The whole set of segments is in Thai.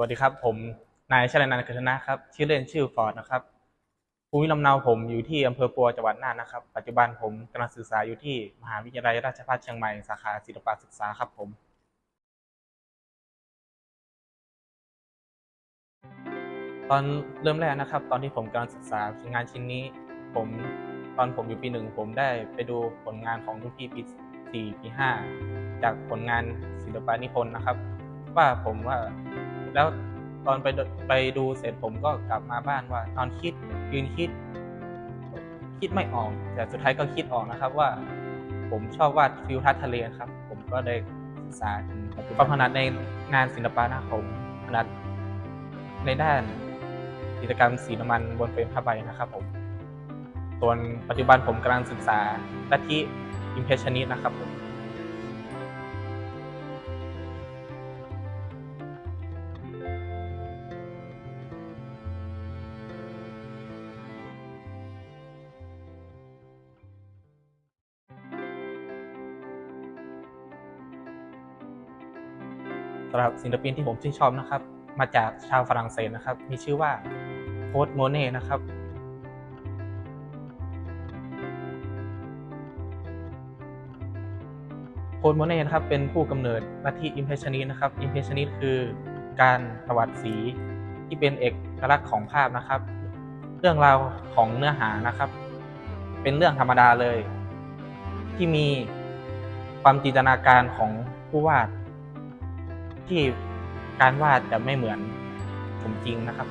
วัสดีครับ ผมนายชลนันท์กัชนะครับ ชื่อเล่นชื่อฟอร์ดนะครับภูมิลำเนาผมอยู่ที่อำเภอปัวจังหวัดน่านนะครับ ปัจจุบันผมกำลังศึกษาอยู่ที่มหาวิทยาลัยราชภัฏเชียงใหม่สาขาศิลปศึกษาครับผมตอนเริ่มแรกนะครับ ตอนที่ผมกำลังศึกษางานชิ้นนี้ ผมตอนผมอยู่ปีหนึ่งผมได้ไปดูผลงานของรุ่นพี่ปีสี่ปีห้าจากผลงานศิลปะนิพนธ์นะครับ ว่าผมว่า แล้วตอนไปดูไปดูเสร็จผมก็กลับมาบ้านว่า ตอนคิดยืนคิด คิดไม่ออก แต่สุดท้ายก็คิดออกนะครับว่า ผมชอบวาดฟิวทัศน์ทะเลครับ ผมก็ได้ศึกษาถึงความถนัดในงานศิลปะนะผมถนัดในด้านกิจกรรมสีน้ำมันบนเฟรมผ้าใบนะครับผมส่วนปัจจุบันผมกำลังศึกษาลัทธิอิมเพรสชันนิสนะครับผม สำหรับศิลปินที่ผมชื่นชอบนะครับ มาจากชาวฝรั่งเศสนะครับ มีชื่อว่าโคดโมเน่นะครับโคดโมเน่นะครับเป็นผู้กำเนิดลัทธิอิมเพรสชันนิสนะครับอิมเพรสชันนิสคือการประวัติสีที่เป็นเอกลักษณ์ของภาพนะครับ เรื่องราวของเนื้อหานะครับ เป็นเรื่องธรรมดาเลย ที่มีความจินตนาการของผู้วาด ที่การวาดจะไม่เหมือนสมจริงนะครับ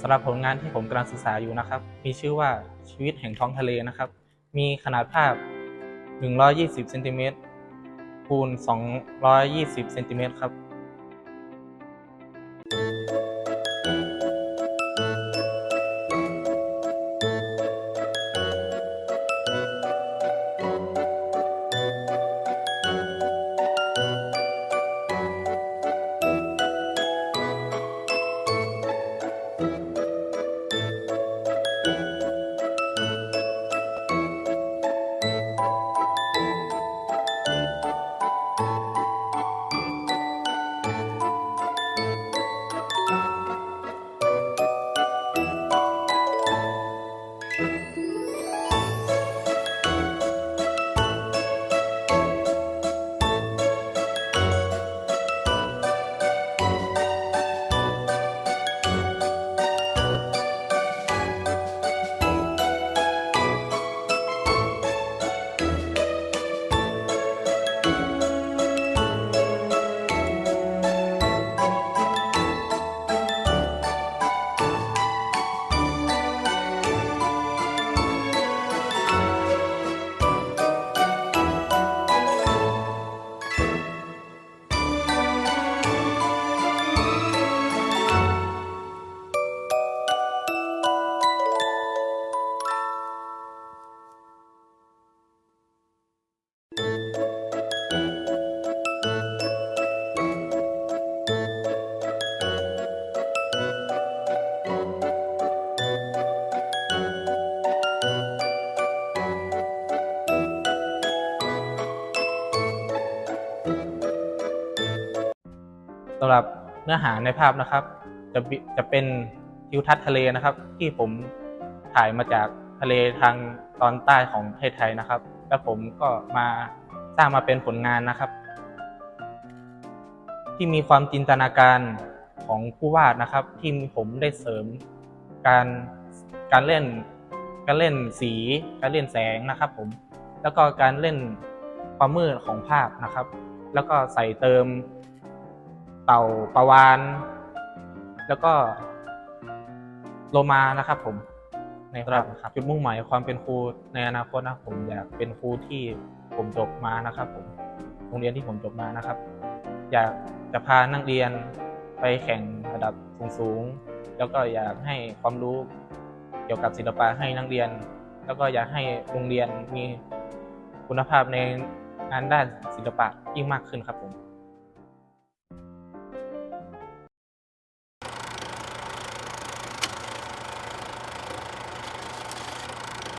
สำหรับผลงานที่ผมกำลังศึกษาอยู่นะครับ มีชื่อว่าชีวิตแห่งท้องทะเลนะครับ มีขนาดภาพ 120เซนติเมตรคูณ220เซนติเมตรครับ สำหรับเนื้อหาในภาพนะครับ จะจะเป็นทิวทัศน์ทะเลนะครับ ที่ผมถ่ายมาจากทะเลทางตอนใต้ของประเทศไทยนะครับ แล้วผมก็มาสร้างมาเป็นผลงานนะครับ ที่มีความจินตนาการของผู้วาดนะครับ ที่ผมได้เสริมการการเล่นการเล่นสีการเล่นแสงนะครับ ผมแล้วก็การเล่นความมืดของภาพนะครับ แล้วก็ใส่เติม เต่าปลาวาน แล้วก็โลมานะครับ ผมในครับครับจุดมุ่งหมายความเป็นครูในอนาคตนะผมอยากเป็นครูที่ผมจบมานะครับ ผมโรงเรียนที่ผมจบมานะครับ อยากจะพานักเรียนไปแข่งระดับสูงๆแล้วก็อยากให้ความรู้เกี่ยวกับศิลปะให้นักเรียน แล้วก็อยากให้โรงเรียนมีคุณภาพในงานด้านศิลปะยิ่งมากขึ้นครับผม